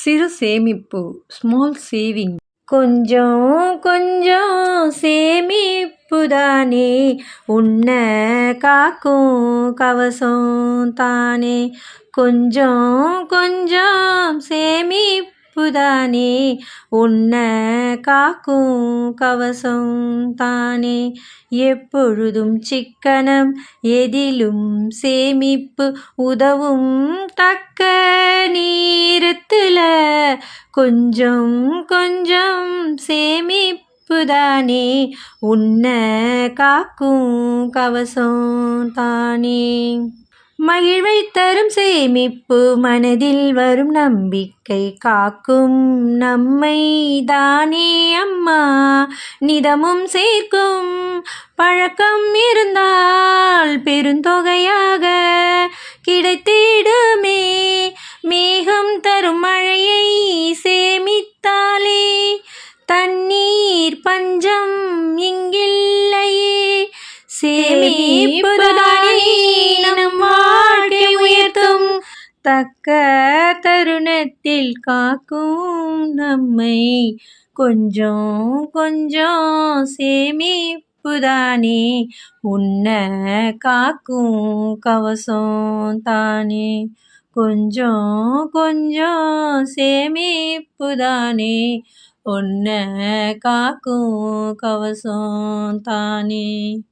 சிறு சேமிப்பு small saving கொஞ்சம் கொஞ்சம் சேமிப்பு தானே உன்னை காக்கும் கவசம் தானே. கொஞ்சம் கொஞ்சம் சேமிப்பு தானே உன்னை காக்கும் கவசம் தானே. எப்பொழுதும் சிக்கனம் எதிலும் சேமிப்பு உதவும் தக்க நேரத்தில் கொஞ்சம் கொஞ்சம் சேமிப்பு தானே உன்னை காக்கும் கவசம் தானே. மகிழ்வை தரும் சேமிப்பு மனதில் வரும் நம்பிக்கை காக்கும் நம்மை தானே அம்மா. நிதமும் சேர்க்கும் பழக்கம் இருந்தால் பெருந்தொகையாக கிடைத்திடுமே. வரும் மழையை சேமித்தாலே தண்ணீர் பஞ்சம் இங்கில்லையே. சேமிப்புதானே நம் வாழ்க்கை உயர்த்தும். தக்க தருணத்தில் காக்கும் நம்மை கொஞ்சம் கொஞ்சம் சேமிப்புதானே. உன்னை காக்கும் கவசம் தானே. கொஞ்சம் கொஞ்சம் சேமிப்புதானே. உன்னை காக்கும் கவசம் தானே.